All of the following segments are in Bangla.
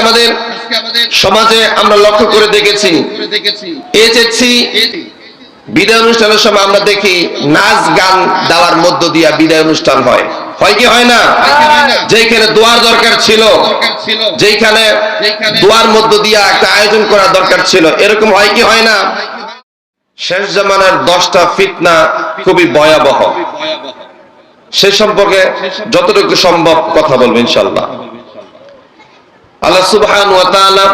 আমাদের সমাজে আমরা লক্ষ্য করে দেখেছি। এইচএসসি বিদায় অনুষ্ঠানের সময় আমরা দেখি নাচ গান দেওয়ার মধ্য দিয়া বিদায় অনুষ্ঠান হয়। হয় কি হয় না? যেখানে দোয়ার দরকার ছিল যেখানে দোয়ার মধ্য দিয়া একটা আয়োজন করা দরকার ছিল, এরকম হয় কি হয় না? শেষ জামানার দশটা ফিতনা খুবই ভয়াবহ। সে সম্পর্কে যতটুকু সম্ভব কথা বলব ইনশাল্লাহ। আল্লাহ সুবহান ওয়া তাআলা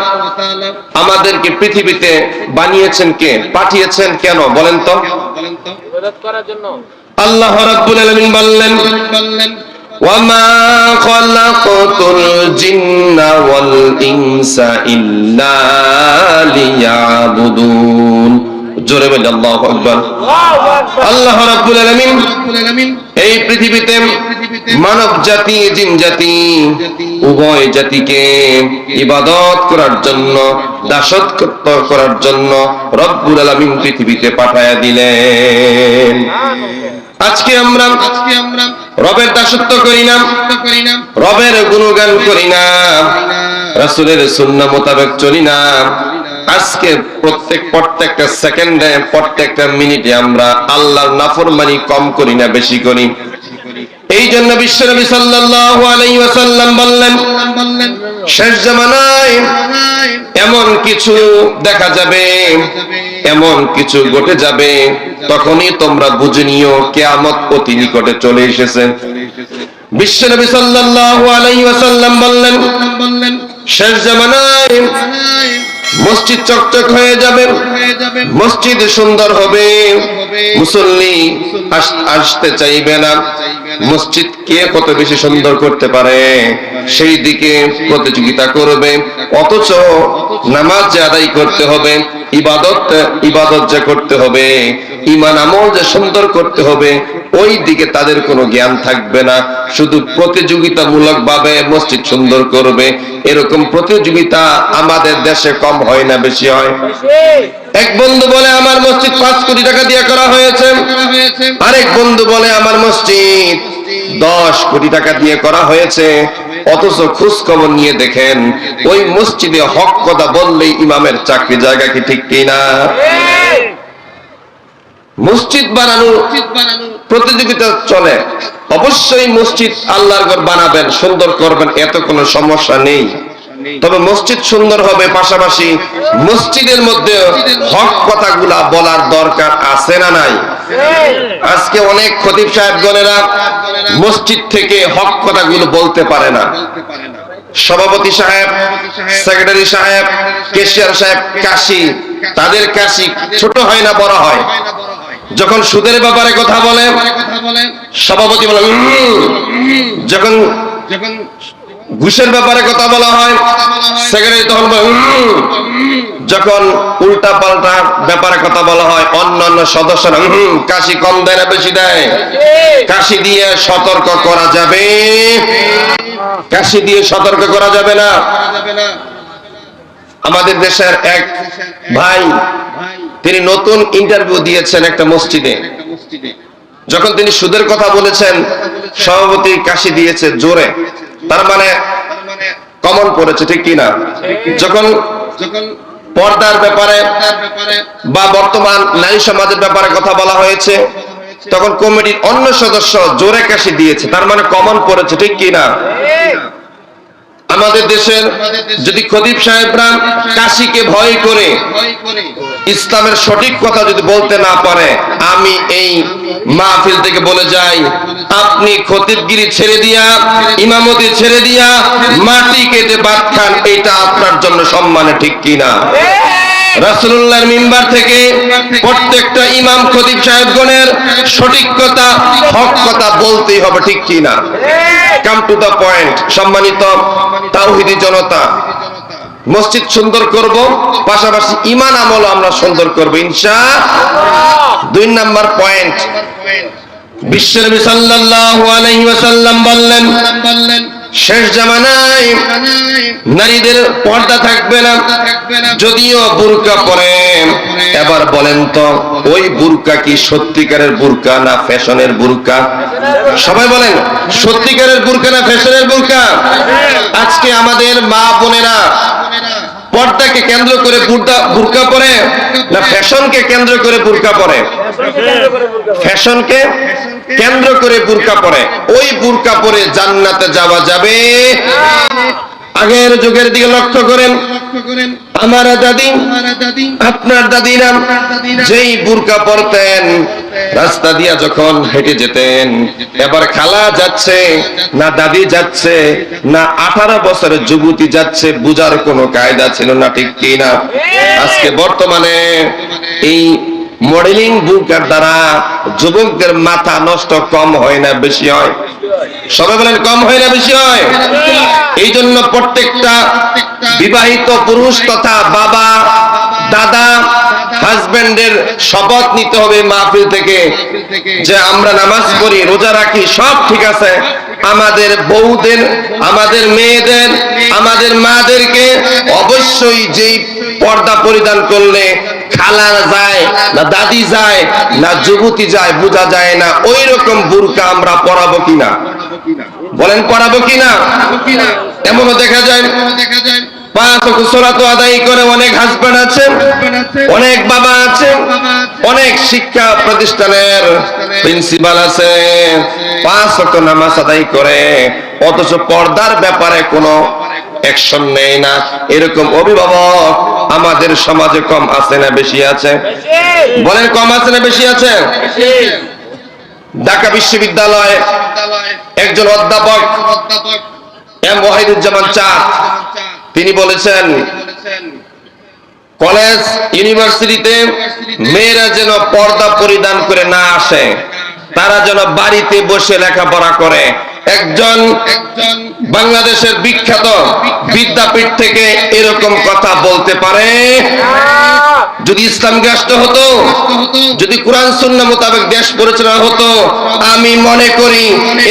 আমাদেরকে পৃথিবীতে বানিয়েছেন কে পাঠিয়েছেন কেন বলেন তো ইবাদত করার জন্য আল্লাহ রাব্বুল আলামিন বললেন وما خلقت الجن والإنس إلا ليعبدون জোরে বলে আল্লাহু আকবার আল্লাহ রাব্বুল আলামিন এই পৃথিবীতে মানব জাতি, জিন জাতি, উভয় জাতিকে ইবাদত করার জন্য, দাসত্ব করার জন্য রব্বুল আলামিন পৃথিবীতে পাঠায়া দিলেন। আজকে আমরা আজকে আমরা রবের দাসত্ব করি না, রবের গুণগান করি না, রাসূলের সুন্নাহ মোতাবেক চলি না। আজকে প্রত্যেক, প্রত্যেকটা সেকেন্ডে, প্রত্যেকটা মিনিটে আমরা আল্লাহর নাফরমানি কম করি না, বেশি করি। এই জন্য বিশ্বনবী সাল্লাল্লাহু আলাইহি ওয়াসাল্লাম বললেন, শেষ জামানায় এমন কিছু দেখা যাবে, এমন কিছু ঘটে যাবে, তখনই তোমরা বুঝে নিও কিয়ামত অতি নিকটে চলে এসেছে। বিশ্বনবী সাল্লাল্লাহু আলাইহি ওয়াসাল্লাম বললেন, শেষ জামানায় মসজিদ চকচক হয়ে যাবে, মসজিদ সুন্দর হবে, মুসল্লি আস- আসতে চাইবে না। মসজিদ কে কত বেশি সুন্দর করতে পারে, সেই দিকে প্রতিযোগিতা করবে। অথচ নামাজ আদায় করতে হবে ইবাদত ইবাদত যে করতে হবে ইমান আমল যে সুন্দর করতে হবে ওই দিকে তাদের কোনো জ্ঞান থাকবে না। শুধু প্রতিযোগিতামূলক ভাবে মসজিদ সুন্দর করবে। এরকম প্রতিযোগিতা আমাদের দেশে কম হয় না, বেশি হয়। এক বন্ধু বলে, আমার মসজিদ পাঁচ কোটি টাকা দিয়ে করা হয়েছে। আরেক বন্ধু বলে, আমার মসজিদ দশ কোটি টাকা দিয়ে করা হয়েছে। অথচ খোঁজ খবর নিয়ে দেখেন, ওই মসজিদে হক কথা বললেই ইমামের চাকরি জায়গা কি ঠিক কিনা? মসজিদ বানানো প্রতিযোগিতা চলে। অবশ্যই মসজিদ আল্লাহর ঘর বানাবেন, সুন্দর করবেন, এত কোনো সমস্যা নেই। তবে মসজিদ সুন্দর হবে, পাশাপাশি মসজিদের মধ্যে হক কথাগুলা বলার দরকার আছে না নাই? আজকে অনেক খতিব সাহেবগণেরা মসজিদ থেকে হক কথাগুলো বলতে পারে না। সভাপতি সাহেব, সেক্রেটারি সাহেব, কেশিয়ার সাহেব, কাশি, তাদের কাশি ছোট হয় না, বড় হয়। যখন সুদের ব্যাপারে কথা বলে, সভাপতি বলে যখন ঘুষের ব্যাপারে কথা বলা হয়। সেক্রেটারি তখন যখন উল্টা পাল্টা ব্যাপারে কথা বলা হয়, অন্যান্য সদস্যরা কাশি কম দেয় না বেশি দেয়? কাশি দিয়ে সতর্ক করা যাবে? কাশি দিয়ে সতর্ক করা যাবে না? আমাদের দেশের এক ভাই, তিনি নতুন ইন্টারভিউ দিয়েছেন একটা মসজিদে। যখন তিনি সুদের কথা বলেছেন, সভাপতি কাশি দিয়েছে জোরে। তার মানে কমন পড়েছে, ঠিক কিনা যখন পর্দার ব্যাপারে বা বর্তমান নারী সমাজের ব্যাপারে কথা বলা হয়েছে, তখন কমিটির অন্য সদস্য জোরে কাশি দিয়েছে, তার মানে কমন পড়েছে, ঠিক কিনা আমাদের দেশের যদি খদিব সাহেবরা কাশিকে ভয় করে, ইসলামের সঠিক কথা যদি বলতে না পারে, আমি এই মাহফিল থেকে বলে যাই, আপনি খতিবগিরি ছেড়ে দিয়া, ইমামতি ছেড়ে দিয়া, মাটি কেটে বাদ খান, এটা আপনার জন্য সম্মানে ঠিক কিনা? রাসূলুল্লাহর মিম্বার থেকে প্রত্যেকটা ইমাম খতিব সাহেবগণের সঠিক কথা, হক কথা বলতেই হবে ঠিক কিনা? কাম টু দা পয়েন্ট সম্মানিত তাওহিদি জনতা। মসজিদ সুন্দর করব, পাশাপাশি ইমান আমল আমরা সুন্দর করব ইনশা দুই নাম্বার পয়েন্ট। বিশ্বনবী সাল্লাল্লাহু বললেন, শেষ জামানায় নারীদের পর্দা থাকবে না, যদিও বুরকা পরে। এবার বলেন তো, ওই বুরকা কি সত্যিকারের বুরকা না ফ্যাশনের বুরকা? সবাই বলেন, সত্যিকারের বুরকা না ফ্যাশনের বুরকা? আজকে আমাদের মা বোনেরা পর্দাকে কেন্দ্র করে বুর্দা বুরকা পরে না ফ্যাশনকে কেন্দ্র করে বুরকা পরে? ফ্যাশনকে কেন্দ্র করে বুরকা পরে। ওই বুরকা পরে জান্নাতে যাওয়া যাবে। আগের যুগের দিকে লক্ষ্য করেন। আমার দাদি আপনার দাদিরা যেই বুরকা পরতেন রাস্তা দিয়া যখন হেঁটে যেতেন এবার খালা যাচ্ছে না দাদি যাচ্ছে না আঠারো বছরের যুবতী যাচ্ছে বুঝার কোনো কায়দা ছিল না ঠিক কি না? আজকে বর্তমানে এই মডেলিং বুকার দ্বারা যুবকদের মাথা নষ্ট কম হয় না বেশি হয়? সবাই বলেন কম হয় না বেশি হয়? এই জন্য প্রত্যেকটা বিবাহিত পুরুষ তথা বাবা, দাদা, হাজবেন্ডের শপথ নিতে হবে মাহফিল থেকে যে আমরা নামাজ পড়ি, রোজা রাখি, সব ঠিক আছে। আমাদের বউদের, আমাদের মেয়েদের, আমাদের মাদেরকে অবশ্যই যেই পর্দা পরিধান করলে খালা যায় না দাদি যায় না যুবতী যায়, বোঝা যায় না ওই রকম বুরকা আমরা পরাবো কিনা। বলেন পড়াবো কিনা? এমনও দেখা যায় দেখা যায়। আদায় করে অনেক অনেক বাবা অনেক শিক্ষা প্রতিষ্ঠানের প্রিন্সিপাল করে, অথচ পর্দার ব্যাপারে কোনো অ্যাকশন নেই না। এরকম অভিভাবক আমাদের সমাজে কম আছে না বেশি আছে? বলেন কম আছে না বেশি আছে? ঢাকা বিশ্ববিদ্যালয়ে একজন অধ্যাপক, এম ওয়াহিদুজ্জামান চাঁদ। তিনি বলেছেন, কলেজ, ইউনিভার্সিটিতে মেয়েরা যেন পর্দা পরিধান করে না আসে, তারা যেন বাড়িতে বসে লেখাপড়া করে। একজন বাংলাদেশের বিখ্যাত বিদ্যাপীঠ থেকে এরকম কথা বলতে পারে? যদি ইসলাম রাষ্ট্র হতো, যদি কোরআন সুন্না মোতাবেক দেশ পরিচালনা হতো, আমি মনে করি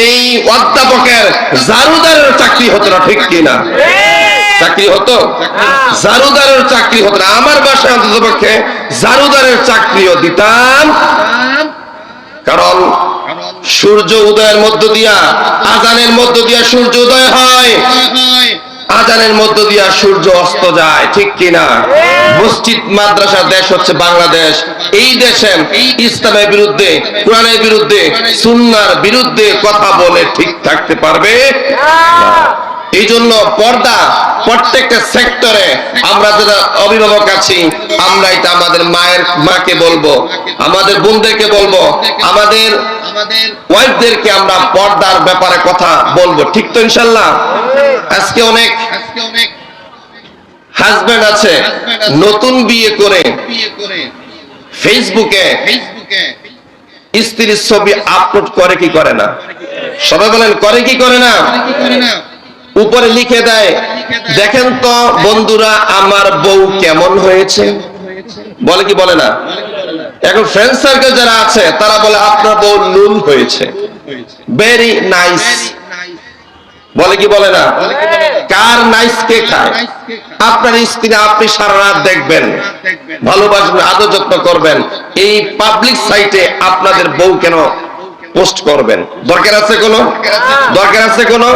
এই অধ্যাপকের জারুদারের চাকরি হতো না, ঠিক কিনা? চাকরি হতো? জারুদারের চাকরি হতো না। আমার বাসায় অন্তত পক্ষে জারুদারের চাকরিও দিতাম। কারণ সূর্য উদয়ের মধ্য দিয়া আজানের মধ্য দিয়া সূর্য উদয় হয়। আজানের মধ্য দিয়া সূর্য অস্ত যায় ঠিক কিনা? মসজিদ মাদ্রাসার দেশ হচ্ছে বাংলাদেশ। এই দেশে ইসলামের বিরুদ্ধে কোরআনের বিরুদ্ধে সুন্নার বিরুদ্ধে কথা বলে ঠিক থাকতে পারবে? এই জন্য পর্দা প্রত্যেকটা সেক্টরে আমরা যারা অভিভাবক আছি আমরা এটা আমাদের মায়ের, মাকে বলব, আমাদের বোনদেরকে বলব, আমাদের ওয়াইফদেরকে আমরা পর্দার ব্যাপারে কথা বলব। ঠিক তো ইনশাল্লাহ? আজকে অনেক হাজবেন্ড আছে, নতুন বিয়ে করে ফেসবুকে স্ত্রীর ছবি আপলোড করে কি করে না? সবাই বলেন, করে কি করে না? উপরে লিখে দেয়, দেখেন তো বন্ধুরা, আমার বউ কেমন হয়েছে? বলে কি বলে না? এখন ফ্রেন্ড সার্কেল যারা আছে, তারা বলে, আপনার বউ নুন হয়েছে। ভেরি নাইস বলে কি বলে না? কার নাইস কে খায়? আপনার স্ত্রী আপনি সারা রাত দেখবেন, ভালোবাসবেন, আদর যত্ন করবেন। এই পাবলিক সাইটে আপনাদের বউ কেন পোস্ট করবেন। দরকার আছে কোনো? দরকার আছে কোনো?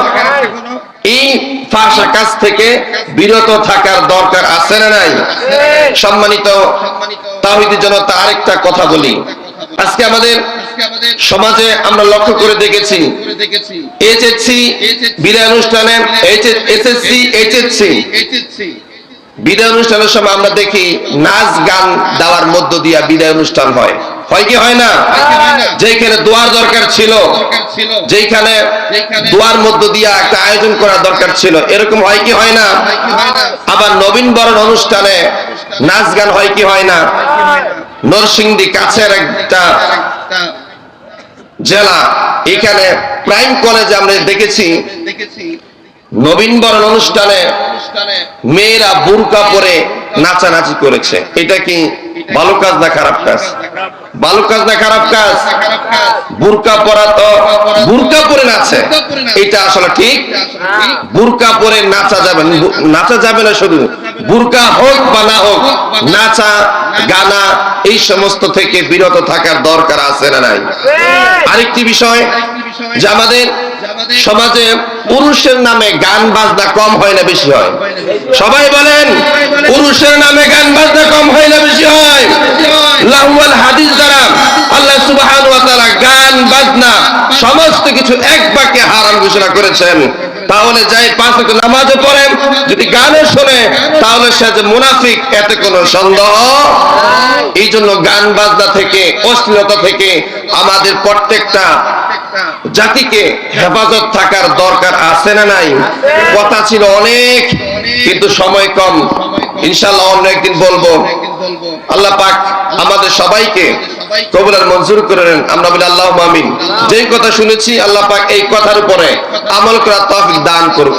এই ফাঁসা কাজ থেকে বিরত থাকার দরকার আছে না নাই? সম্মানিত তাহিদি জনতা, আরেকটা কথা বলি। আজকে আমাদের সমাজে আমরা লক্ষ্য করে দেখেছি এইচএসসি বিদায় অনুষ্ঠানে এসএসসি এইচএসসি বিদায় অনুষ্ঠানের সময় আমরা দেখি নাচ গান দেওয়ার মধ্য দিয়া বিদায় অনুষ্ঠান হয়। হয় কি হয় না? যেখানে দোয়ার দরকার ছিল যেখানে দোয়ার মধ্য দিয়া একটা আয়োজন করা দরকার ছিল এরকম হয় কি হয় না? আবার নবীন বরণ অনুষ্ঠানে নাচ গান হয় কি হয় না? নরসিংদী কাছের একটা জেলা এখানে প্রাইম কলেজে আমরা দেখেছি। নবীন বরণ অনুষ্ঠানে মেয়েরা বুরকা পরে নাচানাচি করেছে। এটা কি ভালো কাজ না খারাপ কাজ? ভালো কাজ না খারাপ কাজ? বুরকা পরা তো বুরকা পরে নাচে। এটা আসলে ঠিক? বুরকা পরে নাচা যাবে নাচা যাবে না শুধু। বুরকা হোক বা না হোক, নাচা, গানা, এই সমস্ত থেকে বিরত থাকার দরকার আছে না নাই? আরেকটি বিষয়, যে আমাদের সমাজে পুরুষের নামে গান বাজনা কম হয় না বেশি হয়? সবাই বলেন, পুরুষের নামে গান বাজনা কম হয় না বেশি হয়? লাহুয়াল হাদিস দ্বারা আল্লাহ সুবহানাহু ওয়া তাআলা গান, বাজনা সমস্ত কিছু এক বাক্যে হারাম ঘোষণা করেছেন, তাহলে যাই পাঁচ নামাজও পড়ে। যদি গানও শোনে, তাহলে সে যে মুনাফিক, এতে কোনো সন্দেহ এই জন্য গান বাজনা থেকে, অশ্লীলতা থেকে আমাদের প্রত্যেকটা জাতিকে হেফাজত থাকার দরকার আছে না নাই? কথা ছিল অনেক, কিন্তু সময় কম। ইনশাল্লাহ অন্য একদিন বলব। আল্লাহ পাক আমাদের সবাইকে কবুল আর মঞ্জুর করে নেন। আমরা বলি আল্লাহ মামিন যেই কথা শুনেছি, আল্লাহ পাক এই কথার উপরে আমল করার তহফিক দান করুন